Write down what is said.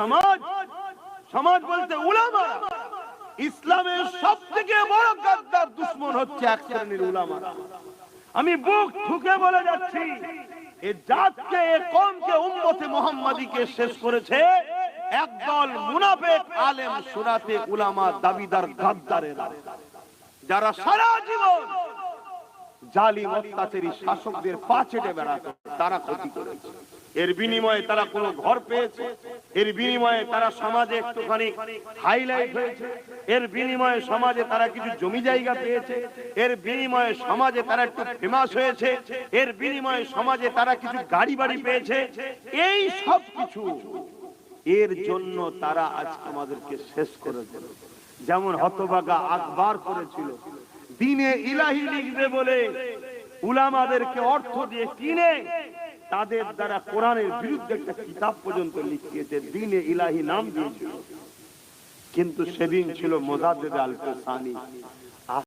সমাজ সমাজ বলতে উলামা। ইসলামের সব থেকে বড় গাদ্দার দুশ্মন হচ্ছে এক শ্রেণির উলামারা আমি বুক ঠুকে বলে যাচ্ছি, এ জাতকে, এ কমকে উম্মতে মোহাম্মদীকে শেষ করেছে একদল মুনাফেক আলেম সুরাতে উলামা দাবিদার গাদ্দারেরা। যারা সারা জীবন জালিম, অত্যাচারী শাসকদের পা চেটে বেড়াতো, তারা ক্ষতি করেছে। এর বিনিময়ে তারা কোনো ঘর পেয়েছে, এর বিনিময়ে তারা সমাজে একটুখানি হাইলাইট হয়েছে, এর বিনিময়ে সমাজে তারা কিছু জমি জায়গা পেয়েছে, এর বিনিময়ে সমাজে তারা একটু ফেমাস হয়েছে, এর বিনিময়ে সমাজে তারা কিছু গাড়ি বাড়ি পেয়েছে, এই সব কিছু এর জন্য তারা আজ আমাদেরকে শেষ করে দিল। যেমন হতবাগা আকবার করেছিল, দিনে ইলাহি লিখবে বলে উলামাদেরকে অর্থ দিয়ে কিনে তাদের দ্বারা কোরআনের বিরুদ্ধে একটা কিতাব পর্যন্ত লিখিয়েছে, দিনে ইলাহি নাম দিয়েছিল। কিন্তু সেদিন ছিল মোজাদ্দেদ আল সানি